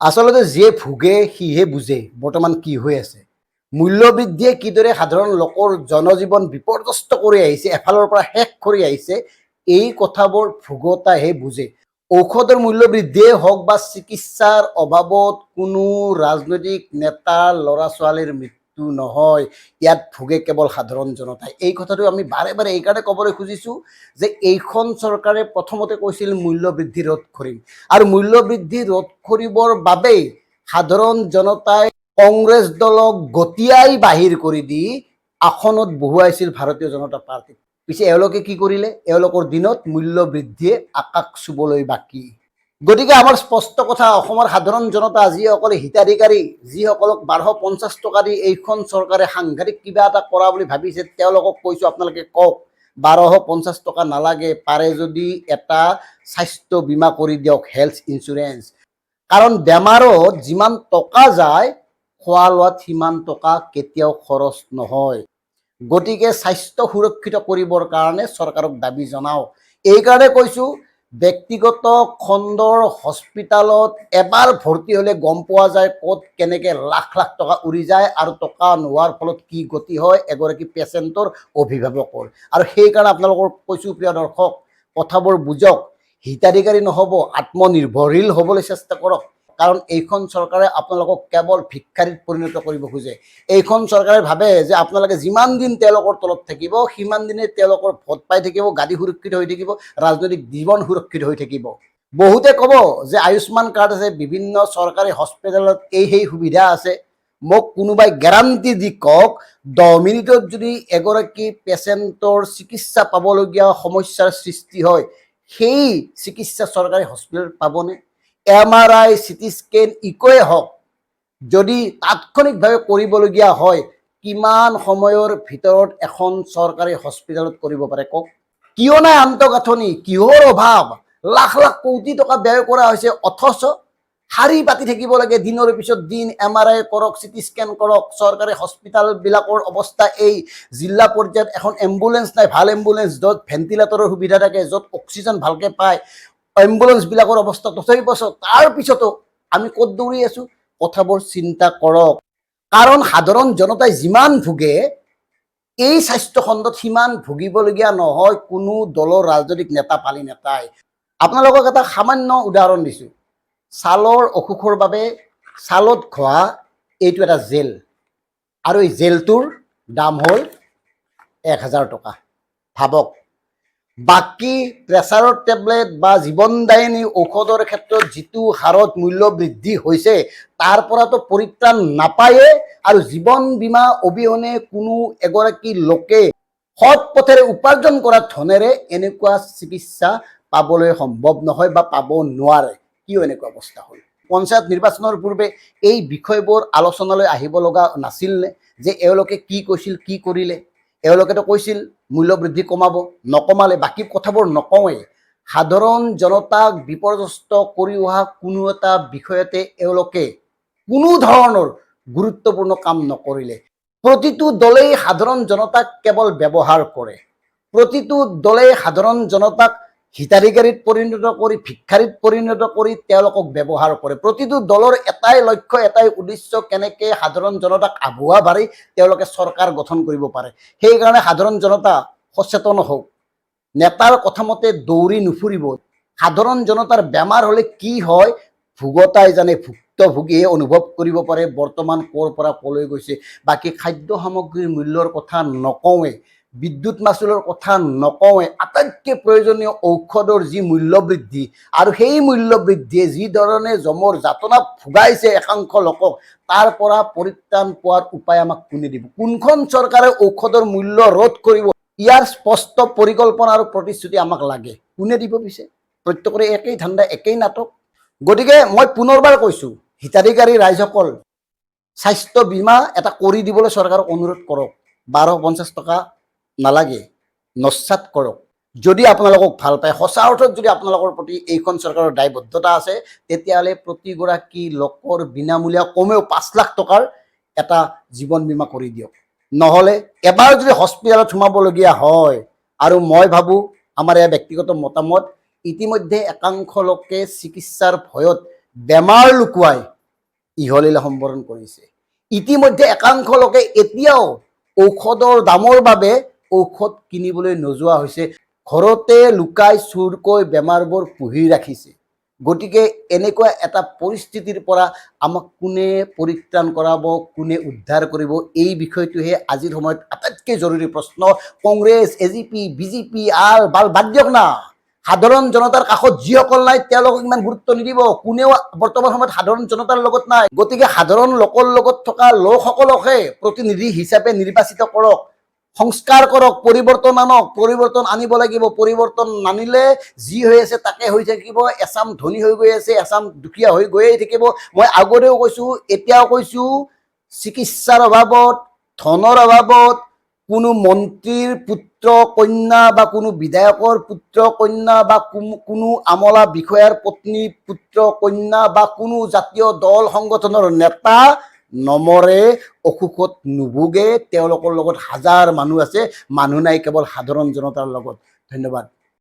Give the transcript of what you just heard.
আচলতে যিয়ে ভোগে, সিহে বুজে, বৰ্তমান কি হৈ আছে। মূল্যবৃদ্ধিয়ে কিদৰে সাধাৰণ লোকৰ জনজীৱন বিপৰ্যস্ত কৰি আহিছে, এফালৰ পৰা শেষ কৰি আহিছে, এই কথাবোৰ ভোগতাহে বুজে। ঔষধৰ মূল্য বৃদ্ধিয়ে হওক বা চিকিৎসাৰ অভাৱত কোনো ৰাজনৈতিক নেতাৰ ল'ৰা ছোৱালীৰ মৃত্যু নহয়, ইয়াত ভোগে কেৱল সাধাৰণ জনতাই। এই কথাটো আমি বাৰে বাৰে এইকাৰণে ক'বলৈ খুজিছোঁ যে এইখন চৰকাৰে প্ৰথমতে কৈছিল মূল্য বৃদ্ধি ৰোধ কৰিম। আৰু মূল্য বৃদ্ধি ৰোধ কৰিবৰ বাবেই সাধাৰণ জনতাই কংগ্ৰেছ দলক গতিয়াই বাহিৰ কৰি দি আসনত বহুৱাইছিল ভাৰতীয় জনতা পাৰ্টীক। পিছে এওঁলোকে কি কৰিলে? এওঁলোকৰ দিনত মূল্য বৃদ্ধিয়ে আকাশ চুবলৈ বাকী। গতিকে আমাৰ স্পষ্ট কথা, অসমৰ সাধাৰণ জনতা যিসকলে হিতাধিকাৰী, যিসকলক বাৰশ পঞ্চাছ টকা দি এইখন চৰকাৰে সাংঘাতিক কিবা এটা কৰা বুলি ভাবিছে, তেওঁলোকক কৈছোঁ আপোনালোকে কওক, বাৰশ পঞ্চাছ টকা নালাগে, পাৰে যদি এটা স্বাস্থ্য বীমা কৰি দিয়ক হেল্থ ইঞ্চুৰেঞ্চ কাৰণ বেমাৰত যিমান টকা যায় খোৱা লোৱাত সিমান টকা কেতিয়াও খৰচ নহয়। গতিকে স্বাস্থ্য সুৰক্ষিত কৰিবৰ কাৰণে চৰকাৰক দাবি জনাওঁ। এইকাৰণে কৈছোঁ ব্যক্তিগত খণ্ডৰ হস্পিটালত এবাৰ ভৰ্তি হ'লে গম পোৱা যায় ক'ত কেনেকৈ লাখ লাখ টকা উৰি যায় আৰু টকা নোহোৱাৰ ফলত কি গতি হয় এগৰাকী পেচেণ্টৰ অভিভাৱকৰ। আৰু সেইকাৰণে আপোনালোকৰ কৈছোঁ, প্ৰিয় দৰ্শক, কথাবোৰ বুজক। হিতাধিকাৰী নহ'ব, আত্মনিৰ্ভৰশীল হ'বলৈ চেষ্টা কৰক। কাৰণ এইখন চৰকাৰে আপোনালোকক কেৱল ভিক্ষাৰীত পৰিণত কৰিব খোজে। এইখন চৰকাৰে ভাবে যে আপোনালোকে যিমান দিন তেওঁলোকৰ তলত থাকিব, সিমান দিনে তেওঁলোকৰ ভোট পাই থাকিব গাদী সুৰক্ষিত হৈ থাকিব, ৰাজনৈতিক জীৱন সুৰক্ষিত হৈ থাকিব। বহুতে ক'ব যে আয়ুষ্মান কাৰ্ড আছে, বিভিন্ন চৰকাৰী হস্পিটেলত এই সেই সুবিধা আছে। মোক কোনোবাই গেৰাণ্টি দি কওক, দহ মিনিটত যদি এগৰাকী পেচেণ্টৰ চিকিৎসা পাবলগীয়া সমস্যাৰ সৃষ্টি হয়, সেই চিকিৎসা চৰকাৰী হস্পিটেলত পাবনে? M R I CT scan ইকোৱে হওক, যদি তাৎক্ষণিকভাৱে কৰিবলগীয়া হয়, কিমান সময়ৰ ভিতৰত এখন চৰকাৰী হস্পিটেলত কৰিব পাৰে কওক? কিয় নাই আন্তঃগাঁথনি? কিহৰ অভাৱ? লাখ লাখ কোটি টকা ব্যয় কৰা হৈছে, অথচ শাৰী পাতি থাকিব লাগে, দিনৰ পিছত দিন এম আৰ আই কৰক চিটি স্কেন কৰক, চৰকাৰী হস্পিটেলবিলাকৰ অৱস্থা এই, জিলা পৰ্যায়ত এখন এম্বুলেঞ্চ নাই, ভালো এম্বুলেঞ্চ য'ত ভেণ্টিলেটৰৰ সুবিধা থাকে, য'ত অক্সিজেন ভালকৈ পায় এম্বুলেঞ্চবিলাকৰ অৱস্থা তথাপিও তাৰ পিছতো আমি ক'ত দৌৰি আছোঁ? কথাবোৰ চিন্তা কৰক। কাৰণ সাধাৰণ জনতাই যিমান ভোগে, এই স্বাস্থ্য খণ্ডত সিমান ভুগিবলগীয়া নহয়, কোনো দলৰ ৰাজনৈতিক নেতা পালি নেতাই আপোনালোকক এটা সামান্য উদাহৰণ দিছোঁ। ছালৰ অসুখৰ বাবে ছালত খোৱা এইটো এটা জেল। আৰু এই জেলটোৰ দাম হ'ল এক হাজাৰ টকা। ভাবক। বাকী প্ৰেছাৰৰ টেবলেট বা জীৱনদায়িনী ঔষধৰ ক্ষেত্ৰত যিটো হাৰত মূল্য বৃদ্ধি হৈছে, তাৰ পৰাতো পৰিত্ৰাণ নাপায়ে আৰু জীৱন বীমা অবিহনে কোনো এগৰাকী লোকে সৎ পথেৰে উপাৰ্জন কৰা ধনেৰে এনেকুৱা চিকিৎসা পাবলৈ সম্ভৱ নহয় বা পাব নোৱাৰে। কিয় এনেকুৱা অৱস্থা হ'ল? পঞ্চায়ত নিৰ্বাচনৰ পূৰ্বে এই বিষয়বোৰ আলোচনালৈ আহিব লগা নাছিল নে? যে এওঁলোকে কি কৈছিল, কি কৰিলে? এওঁলোকেতো কৈছিল মূল্য বৃদ্ধি কমাব, নকমালে বাকী কথাবোৰ নকওঁৱেই। সাধাৰণ জনতাক বিপৰ্যস্ত কৰি অহা কোনো এটা বিষয়তে এওঁলোকে কোনো ধৰণৰ গুৰুত্বপূৰ্ণ কাম নকৰিলে। প্ৰতিটো দলেই সাধাৰণ জনতাক কেৱল ব্যৱহাৰ কৰে। প্ৰতিটো দলেই সাধাৰণ জনতাক হিতাধিকাৰীত পৰিণত কৰি, ভিক্ষাৰীত পৰিণত কৰি তেওঁলোকক ব্যৱহাৰ কৰে। প্ৰতিটো দলৰ এটাই লক্ষ্য, এটাই উদ্দেশ্য কেনেকৈ সাধাৰণ জনতাক আভুৱা বাঢ়ি তেওঁলোকে চৰকাৰ গঠন কৰিব পাৰে। সেইকাৰণে সাধাৰণ জনতা সচেতন হওক। নেতাৰ কথামতে দৌৰি নুফুৰিব। সাধাৰণ জনতাৰ বেমাৰ হ'লে কি হয়? ভোগতাই জানে, ভুক্তভোগীয়ে অনুভৱ কৰিব পাৰে। বৰ্তমান ক'ৰ পৰা ক'লৈ গৈছে? বাকী খাদ্য সামগ্ৰীৰ মূল্যৰ কথা নকওঁৱেই বিদ্যুৎ মাচুলৰ কথা নকওঁৱেই আটাইতকৈ প্ৰয়োজনীয় ঔষধৰ যি মূল্য বৃদ্ধি আৰু সেই মূল্য বৃদ্ধিয়ে যি ধৰণে জমৰ যাতনা ভোগাইছে একাংশ লোকক, তাৰ পৰা পৰিত্ৰাণ পোৱাৰ উপায় আমাক কোনে দিব? কোনখন চৰকাৰে ঔষধৰ মূল্য ৰোধ কৰিব? ইয়াৰ স্পষ্ট পৰিকল্পনা আৰু প্ৰতিশ্ৰুতি আমাক লাগে। কোনে দিব পিছে? প্ৰত্যেকৰে একেই ধান্দা, একেই নাটক। গতিকে মই পুনৰবাৰ কৈছোঁ, হিতাধিকাৰী ৰাইজসকল, স্বাস্থ্য বীমা এটা কৰি দিবলৈ চৰকাৰক অনুৰোধ কৰক। বাৰশ পঞ্চাছ টকা নালাগে নস্যাত কৰক। যদি আপোনালোকক ভালো পায়, সঁচা অৰ্থত যদি আপোনালোকৰ প্ৰতি এইখন চৰকাৰৰ দায়বদ্ধতা আছে, তেতিয়াহ'লে প্ৰতিগৰাকী লোকৰ বিনামূলীয়া কমেও পাঁচ লাখ টকাৰ এটা জীৱন বীমা কৰি দিয়ক। নহ'লে এবাৰ যদি হস্পিটেলত সোমাবলগীয়া হয় আৰু মই ভাবোঁ, আমাৰ এয়া ব্যক্তিগত মতামত, ইতিমধ্যে একাংশ লোকে চিকিৎসাৰ ভয়ত বেমাৰ লুকুৱাই ইহলীলা সম্বৰণ কৰিছে। ইতিমধ্যে একাংশ লোকে এতিয়াও ঔষধৰ দামৰ বাবে ঔষধ কিনিবলৈ নোযোৱা হৈছে। ঘৰতে লুকাই চুৰকৈ বেমাৰবোৰ পুহি ৰাখিছে। গতিকে এনেকুৱা এটা পৰিস্থিতিৰ পৰা আমাক কোনে পৰিত্ৰাণ কৰাব, কোনে উদ্ধাৰ কৰিব, এই বিষয়টোহে আজিৰ সময়ত আটাইতকৈ জৰুৰী প্ৰশ্ন। Congress, A G P BJP আৰ, বাল, বাদ দিয়ক না। সাধাৰণ জনতাৰ কাষত যিসকল নাই, তেওঁলোকক ইমান গুৰুত্ব নিদিব। কোনেও বৰ্তমান সময়ত সাধাৰণ জনতাৰ লগত নাই। গতিকে সাধাৰণ লোকৰ লগত থকা লোকসকলকহে প্ৰতিনিধি হিচাপে নিৰ্বাচিত কৰক। সংস্কাৰ কৰক, পৰিৱৰ্তন আনক, পৰিৱৰ্তন আনিব লাগিব, পৰিৱৰ্তন নানিলে যি হৈ আছে তাকে হৈ থাকিব, এচাম ধনী হৈ গৈ আছে, এচাম দুখীয়া হৈ গৈয়ে থাকিব। মই আগতেও কৈছোঁ, এতিয়াও কৈছোঁ, চিকিৎসাৰ অভাৱত, ধনৰ অভাৱত, কোনো মন্ত্ৰীৰ পুত্ৰ, কন্যা বা কোনো বিধায়কৰ পুত্ৰ, কন্যা বা কোনো- আমলা বিষয়াৰ পত্নী, পুত্ৰ, কন্যা বা কোনো জাতীয় দল, সংগঠনৰ নেতা নমৰে, অসুখত নুভোগে, তেওঁলোকৰ লগত হাজাৰ মানুহ আছে, মানুহ নাই, কেৱল সাধাৰণ জনতাৰ লগত। ধন্যবাদ।